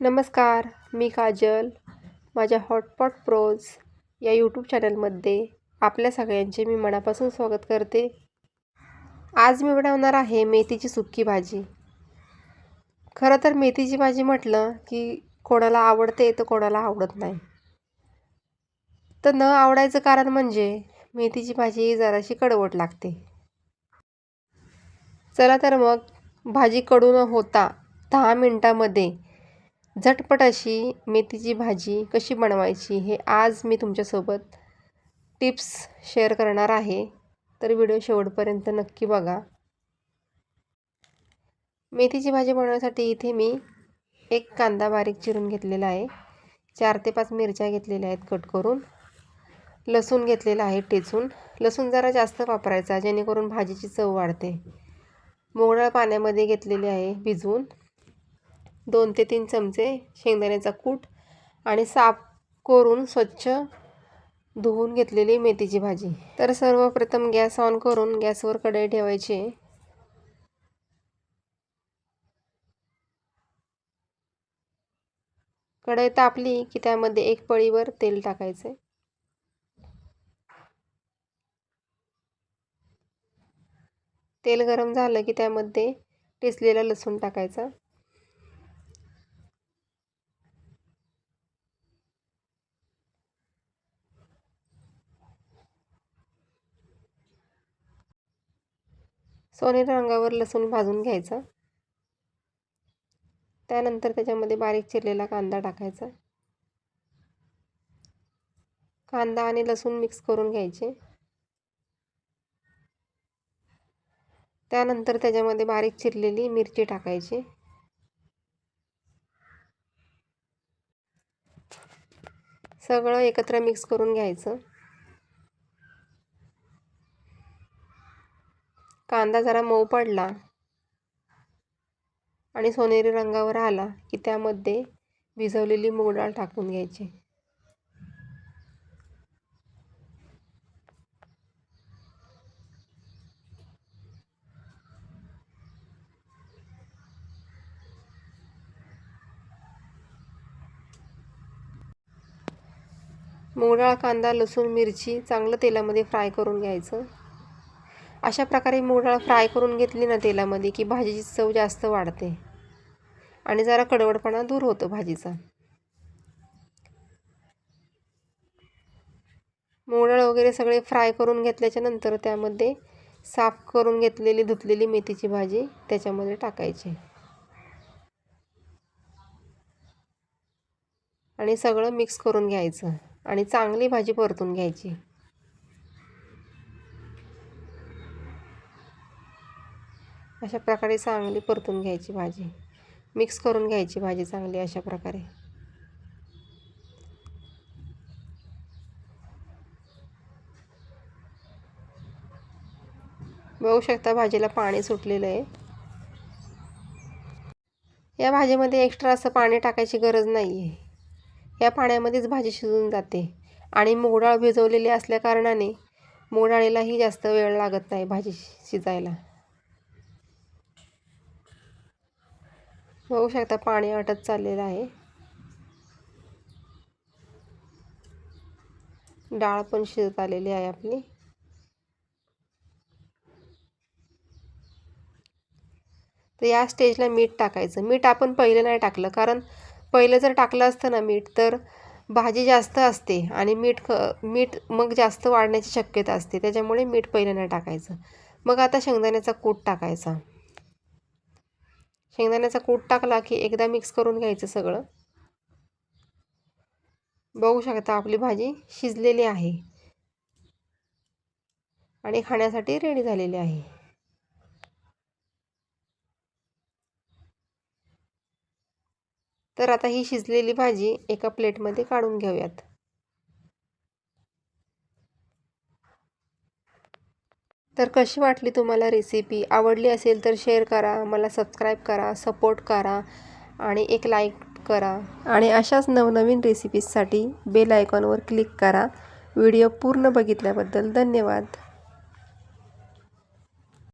नमस्कार मी काजल. माझ्या hotpot pros या यूट्यूब चॅनलमध्ये आपल्या सगळ्यांचे मी मनापासून स्वागत करते. आज मी बनवणार आहे मेथीची सुक्की भाजी. खरं तर मेथीची भाजी म्हटलं की कोणाला आवडते तर कोणाला आवडत नाही. तर न आवडायचं कारण म्हणजे मेथीची भाजी जराशी कडवट लागते. चला तर मग भाजी कडू न होता दहा मिनटामध्ये झटपट अशी मेथीची भाजी कशी बनवायची हे आज मी तुमच्यासोबत टिप्स शेअर करणार आहे. तर व्हिडिओ शेवटपर्यंत नक्की बघा. मेथीची भाजी बनवण्यासाठी इथे मी एक कांदा बारीक चिरून घेतलेला आहे. चार ते पाच मिरच्या घेतलेल्या आहेत कट करून. लसूण घेतलेला आहे टेचून लसूण जरा जास्त वापरायचा जेणेकरून भाजीची चव वाढते. मोगळा पाण्यामध्ये घेतलेले आहे भिजवून. दोन ते तीन चमचे शेंगदाण्याचा कूट आणि साफ करून स्वच्छ धुवून घेतलेली मेथीची भाजी. तर सर्वप्रथम गॅस ऑन करून गॅसवर कढई ठेवायची. कढई तापली की त्यामध्ये एक पळीवर तेल टाकायचे. तेल गरम झालं की त्यामध्ये टेसलेला लसूण टाकायचा. सोनेरी रंगावर लसूण भाजून घ्यायचा. त्यानंतर त्याच्यामध्ये बारीक चिरलेला कांदा टाकायचा. कांदा आणि लसूण मिक्स करून घ्यायचे. त्यानंतर त्याच्यामध्ये बारीक चिरलेली मिरची टाकायची. सगळं एकत्र मिक्स करून घ्यायचं. कांदा जरा मऊ पडला आणि सोनेरी रंगावर आला की त्यामध्ये भिजवलेली मूग डाळ टाकून घ्यायची. मूगडाळ कांदा लसूण मिरची चांगलं तेलामध्ये फ्राय करून घ्यायचं. अशा प्रकारे मूगडाळ फ्राय करून घेतली ना तेलामध्ये की भाजीची चव जास्त वाढते. आणि जरा कडवडपणा दूर होतो भाजीचा. मूगडाळ वगैरे सगळे फ्राय करून घेतल्याच्या नंतर त्यामध्ये साफ करून घेतलेली धुतलेली मेथीची भाजी त्याच्यामध्ये टाकायची. आणि सगळं मिक्स करून घ्यायचं आणि चांगली भाजी परतून घ्यायची. अशा प्रकारे चांगली परतून घ्यायची भाजी. मिक्स करून घ्यायची भाजी चांगली अशा प्रकारे. बघू शकता भाजीला पाणी सुटलेलं आहे. या भाजीमध्ये एक्स्ट्रा असं पाणी टाकायची गरज नाही आहे या पाण्यामध्येच भाजी शिजून जाते आणि मूगडाळ भिजवलेली असल्याकारणाने मूगडाळीलाही जास्त वेळ लागत नाही भाजी शिजायला. बघू शकता पाणी आटत चाललेलं आहे. डाळ पण शिजत आलेली आहे आपली. तर या स्टेजला मीठ टाकायचं. मीठ आपण पहिलं नाही टाकलं कारण पहिलं जर टाकलं असतं ना मीठ तर भाजी जास्त असते आणि मीठ मीठ मग जास्त वाढण्याची शक्यता असते. त्याच्यामुळे मीठ पहिलं नाही टाकायचं. मग आता शेंगदाण्याचा कूट टाकायचा. शेंगदाण्याचा कूट टाकला की एकदा मिक्स करून घ्यायचं सगळं. बघू शकता आपली भाजी शिजलेली आहे. आणि खाण्यासाठी रेडी झालेली आहे. तर आता ही शिजलेली भाजी एका प्लेटमध्ये काढून घेऊयात. तर कशी वाटली तुम्हाला रेसिपी आवडली असेल तर शेअर करा मला सबस्क्राईब करा सपोर्ट करा आणि एक लाईक करा. आणि अशाच नवनवीन रेसिपीजसाठी बेल आयकॉनवर क्लिक करा. व्हिडिओ पूर्ण बघितल्याबद्दल धन्यवाद.